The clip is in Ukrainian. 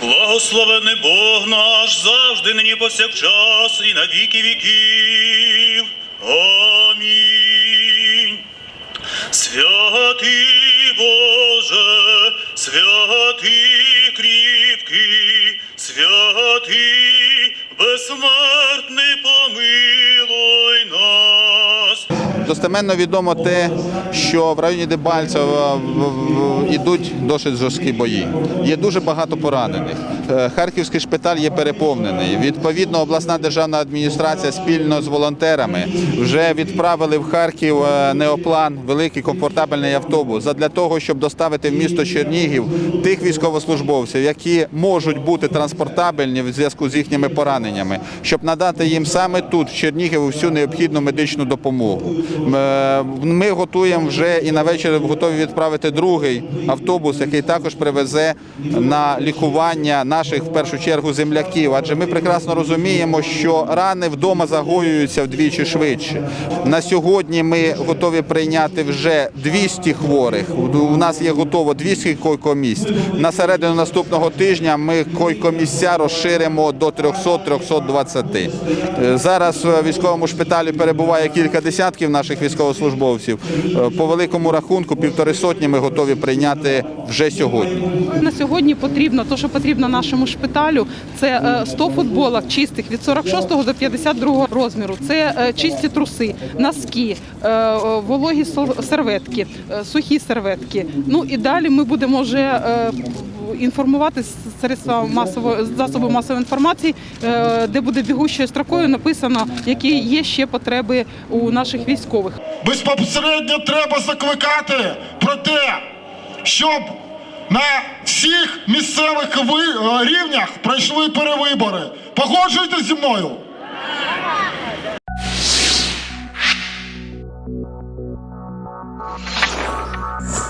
Благословений Бог наш завжди нині повсякчас і на віки віків. Амінь. Святий Боже, святий кріпкий, святий безсмертний помилуй нас. Достеменно відомо те, що в районі Дебальцева в- досить жорсткі бої. Є дуже багато поранених. Е, Харківський шпиталь є переповнений. Відповідно, обласна державна адміністрація спільно з волонтерами вже відправили в Харків е, неоплан, великий комфортабельний автобус задля того, щоб доставити в місто Чернігів тих військовослужбовців, які можуть бути транспортабельні в зв'язку з їхніми пораненнями, щоб надати їм саме тут, в Чернігові, всю необхідну медичну допомогу. Е, Ми готуємо вже і на вечір готові відправити другий автобус, який також привезе на лікування наших в першу чергу земляків. Адже ми прекрасно розуміємо, що рани вдома загоюються вдвічі швидше. На сьогодні ми готові прийняти вже 200 хворих. У нас є готово 200 койкомісць. На середину наступного тижня ми койкомісця розширимо до 300-320. Е, Зараз в військовому шпиталі перебуває кілька десятків наших військовослужбовців. Е, По великому рахунку півтори сотні ми готові прийняти вже сьогодні. На сьогодні потрібно, то, що потрібно нашому шпиталю, це е, 100 футболок чистих від 46 до 52 розміру. Це е, чисті труси, носки, е, е, вологі серветки, е, сухі серветки. Ну і далі ми будемо вже е, інформувати средства масової засоби масової інформації, е, де буде бігущою строкою написано, які є ще потреби у наших військових. Безпосередньо треба закликати про те, щоб на всіх місцевих ви- е, рівнях пройшли перевибори. Погоджуєтесь зі мною?